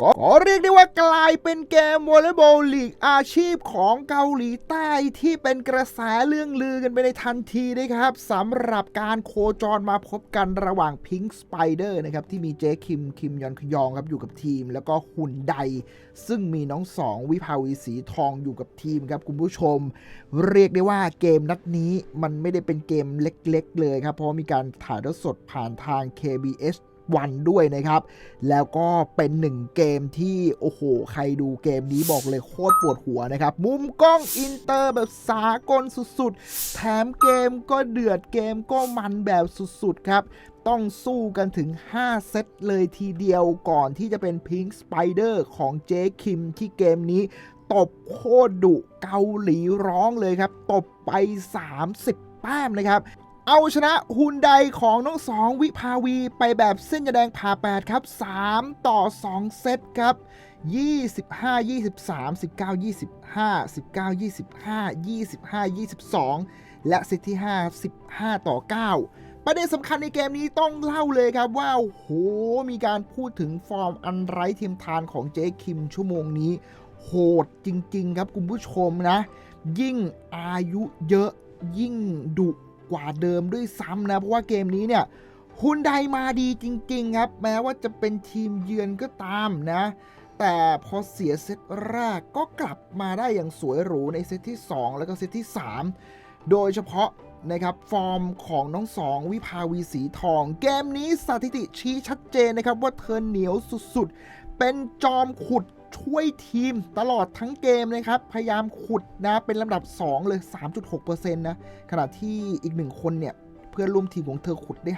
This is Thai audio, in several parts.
ก็ขอเรียกได้ว่ากลายเป็นเกมวอลเลย์บอลลีกอาชีพของเกาหลีใต้ที่เป็นกระแสเรื่องลือกันไปในทันทีนะครับสำหรับการโคจรมาพบกันระหว่างพิง k ์สไปเดอร์นะครับที่มีเจคิม คิมยอนคยองครับอยู่กับทีม แล้วก็หุ่นไดซึ่งมีน้องสองวิภาวีสีทองอยู่กับทีมครับคุณผู้ชม เรียกได้ว่าเกมนัดนี้มันไม่ได้เป็นเกมเล็ก ๆ เลยครับเพราะมีการถ่ายทอดสดผ่านทาง KBS วันด้วยนะครับ แล้วก็เป็นหนึ่งเกมที่ โอ้โห ใครดูเกมนี้บอกเลยโคตรปวดหัวนะครับ มุมกล้องอินเตอร์แบบสากลสุดๆ แถมเกมก็เดือดเกมก็มันแบบสุดๆ ครับต้องสู้กันถึง 5 เซตเลยทีเดียวก่อนที่จะเป็นพิง k ์สไปเดอร์ของเจคิมที่เกมนี้ ตบโคตรดุเกาหลีร้องเลยครับ ตบไป 30แต้มนะครับ เอาชนะฮุนไดของน้องสองวิภาวีไปแบบเส้นยาแดงผ่าแปดครับ 3 ต่อ 2 เซตครับ 25 23 19 25 19 25 25 22 และเซตที่ 5 15 ต่อ 9 ประเด็นสำคัญในเกมนี้ต้องเล่าเลยครับว่าโอ้โหมีการพูดถึงฟอร์มอันไร้เทียมทานของเจคิมชั่วโมงนี้ โหดจริง ๆ ครับคุณผู้ชมนะ ยิ่งอายุเยอะยิ่งดุ กว่าเดิมด้วยซ้ำนะ เพราะว่าเกมนี้เนี่ยฮุนไดมาดีจริง ๆ ครับ แม้ว่าจะเป็นทีมเยือนก็ตามนะ แต่พอเสียเซตแรกก็กลับมาได้อย่างสวยหรูในเซตที่ 2 แล้วก็เซตที่ 3 โดยเฉพาะนะครับฟอร์มของน้องสองวิภาวีสีทอง เกมนี้สถิติชี้ชัดเจนนะครับว่าเธอเหนียวสุดๆ เป็นจอมขุด ช่วยทีมตลอดทั้งเกมนะครับ พยายามขุดนะเป็นลำดับ 2 เลย 3.6%นะขณะที่อีกหนึ่งคนเนี่ย เพื่อนร่วมทีมของเธอขุดได้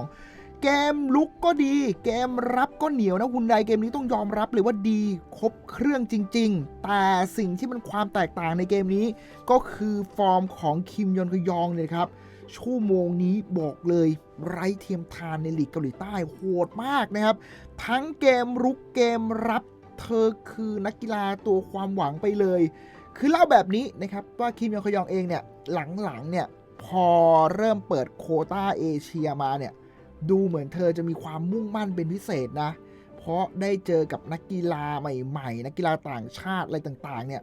5.2 เกมลุกก็ดี เกมรับก็เหนียวนะฮุนไดเกมนี้ต้องยอมรับเลยว่าดีครบเครื่องจริง ๆ แต่สิ่งที่มันความแตกต่างในเกมนี้ ก็คือฟอร์มของคิมยอนกยองเนี่ยครับชั่วโมงนี้บอกเลยไร้เทียมทานในลีกเกาหลีใต้โหดมากนะครับ ทั้งเกมรุกเกมรับ เธอคือนักกีฬาตัวความหวังไปเลย คือเล่าแบบนี้นะครับว่าคิมยองคยองเองเนี่ยหลังๆเนี่ยพอเริ่มเปิดโคต้าเอเชียมาเนี่ยดูเหมือนเธอจะมีความมุ่งมั่นเป็นพิเศษนะ เพราะได้เจอกับนักกีฬาใหม่ๆ นักกีฬาต่างชาติอะไรต่างๆเนี่ย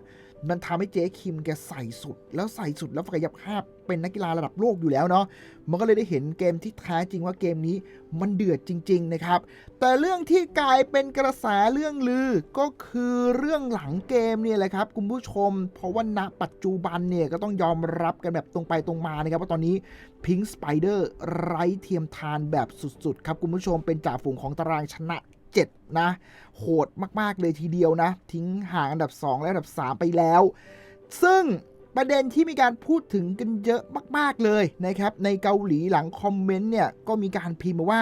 มันทำให้เจ๊คิมแกใส่สุด แล้วใส่สุดแล้วกายภาพเป็นนักกีฬาระดับโลกอยู่แล้วเนาะมันก็เลยได้เห็นเกมที่แท้จริงว่าเกมนี้มันเดือดจริง ๆนะครับ แต่เรื่องที่กลายเป็นกระแสเรื่องลือก็คือเรื่องหลังเกมเนี่ยแหละครับคุณผู้ชม เพราะว่าณปัจจุบันเนี่ยก็ต้องยอมรับกันแบบตรงไปตรงมานะครับว่าตอนนี้พิง k ์สไปเดอร์ไร้เทียมทานแบบสุดๆ ครับคุณผู้ชมเป็นจ่าฝูงของตารางชนะ 7 นะ โหดมาก ๆ เลยทีเดียวนะ ทิ้งห่างอันดับ 2 และอันดับ 3 ไปแล้ว ซึ่งประเด็นที่มีการพูดถึงกันเยอะมาก ๆ เลยนะครับ ในเกาหลีหลังคอมเมนต์เนี่ย ก็มีการพิมพ์มาว่า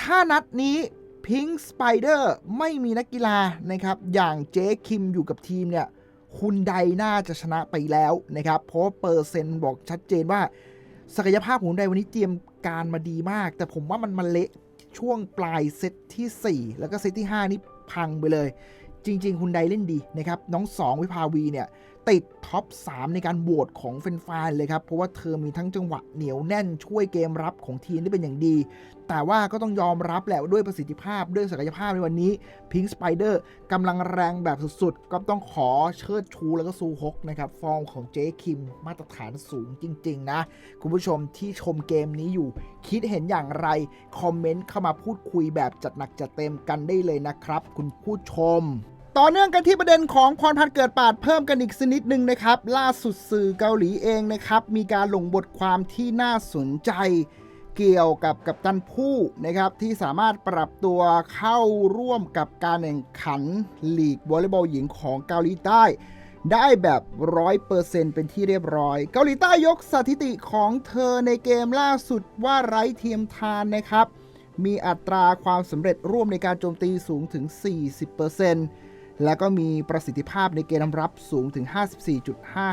ถ้านัดนี้พิง k ์สไปเดอร์ไม่มีนักกีฬานะครับ อย่างเจคิมอยู่กับทีมเนี่ยคุณใดน่าจะชนะไปแล้วนะครับ เพราะเปอร์เซ็นต์บอกชัดเจนว่า ศักยภาพของคุณใดวันนี้เตรียมการมาดีมาก แต่ผมว่ามันมาเละ ช่วงปลายเซตที่ 4 แล้วก็เซตที่ 5 นี่พังไปเลย จริง ๆ คุณไดเล่นดีนะครับ น้อง 2 วิภาวีเนี่ย ติดท็อป 3 ในการโหวตของแฟนๆเลยครับ เพราะว่าเธอมีทั้งจังหวะเหนียวแน่นช่วยเกมรับของทีมได้เป็นอย่างดี แต่ว่าก็ต้องยอมรับแหละด้วยประสิทธิภาพด้วยศักยภาพในวันนี้พิง k ์สไปเดอร์กำลังแรงแบบสุดๆ ก็ต้องขอเชิดชูแล้วก็ซูฮกนะครับ ฟอร์มของเจคิมมาตรฐานสูงจริง ๆ นะ คุณผู้ชมที่ชมเกมนี้อยู่ คิดเห็นอย่างไร คอมเมนต์เข้ามาพูดคุยแบบจัดหนักจัดเต็มกันได้เลยนะครับ คุณผู้ชม ต่อเนื่องกันที่ประเด็นของพรพันธ์เกิดปาดเพิ่มกันอีกสักนิดหนึ่งนะครับ ล่าสุดสื่อเกาหลีเองนะครับ มีการลงบทความที่น่าสนใจเกี่ยวกับกัปตันผู้นะครับ ที่สามารถปรับตัวเข้าร่วมกับการแข่งขันลีกวอลเลย์บอลหญิงของเกาหลีใต้ ได้แบบร้อยเปอร์เซ็นต์เป็นที่เรียบร้อย เกาหลีใต้ยกสถิติของเธอในเกมล่าสุดว่าไร้เทียมทานนะครับ มีอัตราความสำเร็จร่วมในการโจมตีสูงถึง 40% แล้วก็มีประสิทธิภาพในเกมรับสูงถึง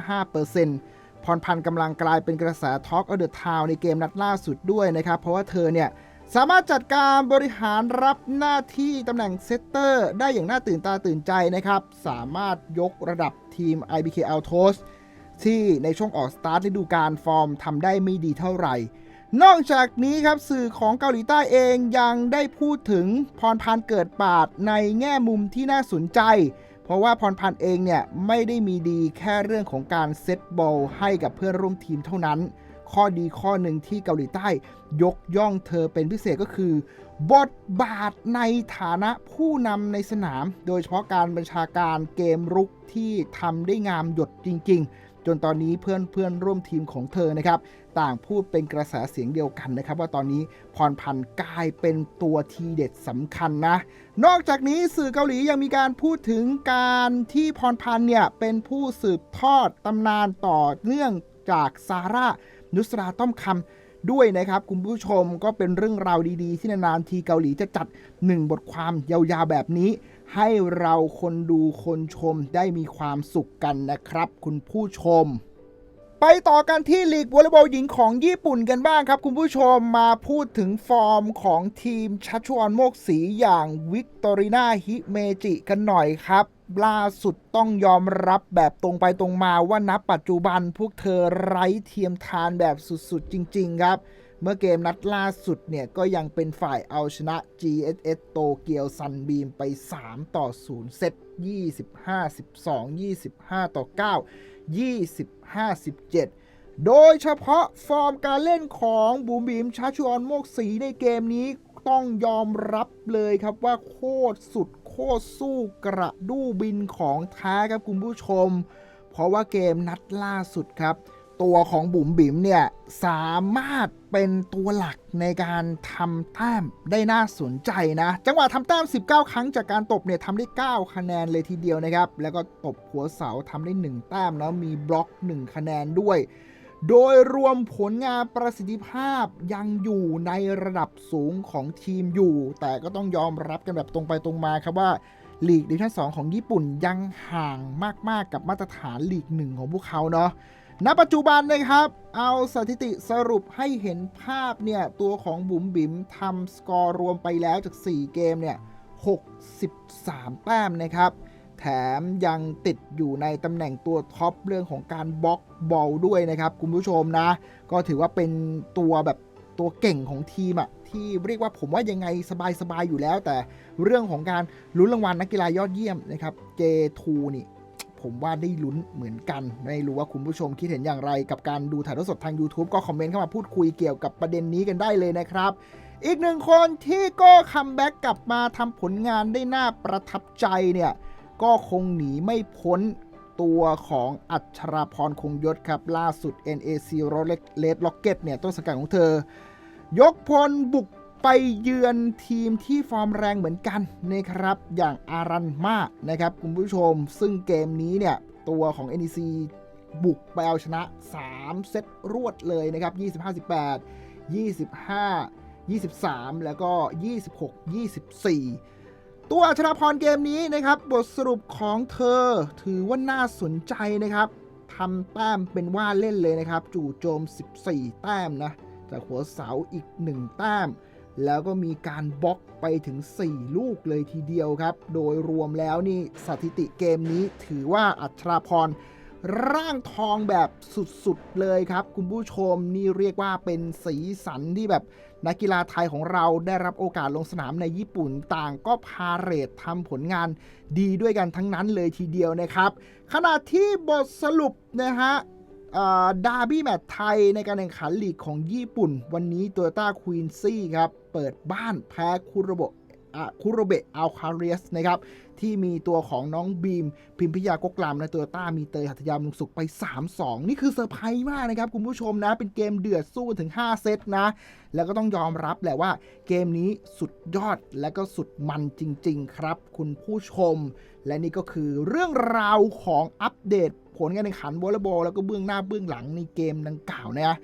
54.55%พรพันธ์กำลังกลายเป็นกระแสทอล์กอเดอร์ทาวในเกมนัดล่าสุดด้วยนะครับ เพราะว่าเธอเนี่ยสามารถจัดการบริหารรับหน้าที่ตำแหน่งเซตเตอร์ได้อย่างน่าตื่นตาตื่นใจนะครับ สามารถยกระดับทีม IBK Altos ที่ในช่วงออกสตาร์ทฤดูกาลฟอร์มทำได้ไม่ดีเท่าไหร่ นอกจากนี้ครับสื่อของเกาหลีใต้เองยังได้พูดถึงพรพันธ์เกิดปาดในแง่มุมที่น่าสนใจ เพราะว่าพรพันธ์เองเนี่ยไม่ได้มีดีแค่เรื่องของการเซตบอลให้กับเพื่อนร่วมทีมเท่านั้น ข้อดีข้อหนึ่งที่เกาหลีใต้ ยกย่องเธอเป็นพิเศษก็คือ บทบาทในฐานะผู้นำในสนาม โดยเฉพาะการบัญชาการเกมรุกที่ทำได้งามหยดจริง ๆ จนตอนนี้เพื่อนเพื่อนร่วมทีมของเธอนะครับ ต่างพูดเป็นกระแสเสียงเดียวกันนะครับ ว่าตอนนี้พรพันธ์กลายเป็นตัวทีเด็ดสำคัญนะ นอกจากนี้สื่อเกาหลียังมีการพูดถึงการที่พรพันธ์เนี่ยเป็นผู้สืบทอดตำนานต่อเนื่องจากซาร่านุสราต้อมคำ ด้วยนะครับคุณผู้ชมก็เป็นเรื่องราวดีๆ ที่นานๆทีเกาหลีจะจัดหนึ่งบทความยาวๆแบบนี้ ให้เราคนดูคนชมได้มีความสุขกันนะครับ คุณผู้ชม ไปต่อกันที่ลีกวอลเลย์บอลหญิงของญี่ปุ่นกันบ้างครับคุณผู้ชมมาพูดถึงฟอร์มของทีมชัชวอนโมกสีอย่างวิกตอรีนาฮิเมจิกันหน่อยครับ ล่าสุดต้องยอมรับแบบตรงไปตรงมาว่านับปัจจุบันพวกเธอไร้เทียมทานแบบสุดๆจริง ๆ ครับ เมื่อเกมนัดล่าสุดเนี่ย ก็ยังเป็นฝ่ายเอาชนะ GSS โตเกียวซันบีมไป 3 ต่อ 0 เซต25 12 25 ต่อ 9 25 17 โดยเฉพาะฟอร์มการเล่นของบูมบีมชาชวอนโมกสีในเกมนี้ต้องยอมรับเลยครับว่าโคตรสุดโคตรสู้กระดู้บินของแท้ครับคุณผู้ชม เพราะว่าเกมนัดล่าสุดครับ ตัวของบุ๋มบิ๋มเนี่ย สามารถเป็นตัวหลักในการทำแต้มได้น่าสนใจนะ จังหวะทำแต้ม 19 ครั้งจากการตบเนี่ยทำได้ 9 คะแนนเลยทีเดียวนะครับ แล้วก็ตบหัวเสาทำได้ 1 แต้มแล้วมีบล็อก 1 คะแนนด้วย โดยรวมผลงานประสิทธิภาพยังอยู่ในระดับสูงของทีมอยู่ แต่ก็ต้องยอมรับกันแบบตรงไปตรงมาครับว่าลีกดิวิชั่น2ของญี่ปุ่นยังห่างมากๆกับมาตรฐานลีกหนึ่งของพวกเขาเนาะ ณปัจจุบันนะครับ เอาสถิติสรุปให้เห็นภาพเนี่ย ตัวของบุ๋มบิ๋มทำสกอร์รวมไปแล้วจาก 4 เกมเนี่ย 63 แต้มนะครับ แถมยังติดอยู่ในตำแหน่งตัวท็อปเรื่องของการบล็อกบอลด้วยนะครับ คุณผู้ชมนะ ก็ถือว่าเป็นตัวแบบตัวเก่งของทีมอะที่เรียกว่าผมว่ายังไงสบายๆอยู่แล้ว แต่เรื่องของการลุ้นรางวัลนักกีฬายอดเยี่ยมนะครับ J2 นี่ ผมว่าได้ลุ้นเหมือนกัน ไม่รู้ว่าคุณผู้ชมคิดเห็นอย่างไรกับการดูถ่ายทอดสดทาง YouTube ก็คอมเมนต์เข้ามาพูดคุยเกี่ยวกับประเด็นนี้กันได้เลยนะครับ อีกหนึ่งคนที่ก็คัมแบ็กกลับมาทำผลงานได้น่าประทับใจเนี่ยก็คงหนีไม่พ้นตัวของอัชราพรคงยศครับ ล่าสุด NAC Red Rocket เนี่ยต้นสังกัดของเธอ ยกพลบุก ไปเยือนทีมที่ฟอร์มแรงเหมือนกันนะครับ อย่างอารันมานะครับคุณผู้ชม ซึ่งเกมนี้เนี่ย ตัวของ NEC บุกไปเอาชนะ 3 เซตรวดเลยนะครับ 25 18 25 23 แล้วก็ 26 24 ตัวชราพรเกมนี้นะครับ บทสรุปของเธอถือว่าน่าสนใจนะครับทำแต้มเป็นว่าเล่นเลยนะครับ จู่โจม 14 แต้มนะจากหัวเสาอีก 1 แต้ม แล้วก็มีการบล็อกไปถึง 4 ลูกเลยทีเดียวครับ โดยรวมแล้วนี่สถิติเกมนี้ถือว่าอัชราพรร่างทองแบบสุดๆเลยครับ คุณผู้ชมนี่เรียกว่าเป็นสีสันที่แบบนักกีฬาไทยของเราได้รับโอกาสลงสนามในญี่ปุ่นต่างก็พาเรททำผลงานดีด้วยกันทั้งนั้นเลยทีเดียวนะครับ ขณะที่บทสรุปนะฮะดาร์บี้แมตช์ไทยในการแข่งขันลีกของญี่ปุ่น วันนี้โตโยต้าควีนซี่ครับ เปิดบ้านแพ้คุโรโบะอะคุโรเบะอัลคาเรียสนะครับ ที่มีตัวของน้องบีม พิมพิยากกลามและตโยต้ามีเตยหัตถยามลุงสุขไป 3-2 นี่คือเซอร์ไพรส์มากนะครับ คุณผู้ชมนะ เป็นเกมเดือดสู้ถึง 5 เซตนะ แล้วก็ต้องยอมรับแหละว่าเกมนี้สุดยอดและก็สุดมันจริง ๆ ครับ คุณผู้ชม และนี่ก็คือเรื่องราวของอัปเดต ผลการแข่งขันวอลเลย์บอลแล้วก็เบื้องหน้าเบื้องหลังในเกมดังกล่าวนะ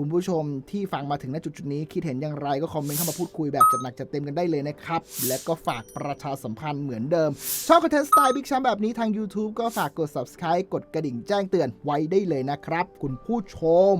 คุณผู้ชมที่ฟังมาถึงณจุดนี้ คิดเห็นอย่างไรก็คอมเมนต์เข้ามาพูดคุยแบบจัดหนักจัดเต็มกันได้เลยนะครับ และก็ฝากประชาสัมพันธ์เหมือนเดิม ชอบคอนเทนต์สไตล์บิ๊กแชมป์แบบนี้ทาง YouTube ก็ฝากกด subscribe กดกระดิ่งแจ้งเตือนไว้ได้เลยนะครับ คุณผู้ชม